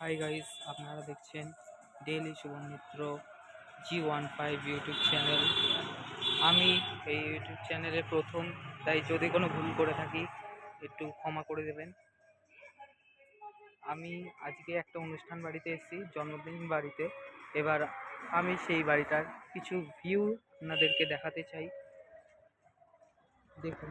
High guys আপনারা দেখছেন daily Shubham G one five YouTube channel আমি এই ইউটিউব চ্যানেলে প্রথম, তাই যদি কোনো ভুল করে থাকি, একটু ক্ষমা করে দেবেন। আমি আজকে একটা অনুষ্ঠান বাড়িতে এসেছি, জন্মদিন বাড়িতে। এবার আমি সেই বাড়িটার কিছু ভিউ আপনাদেরকে দেখাতে চাই। দেখুন।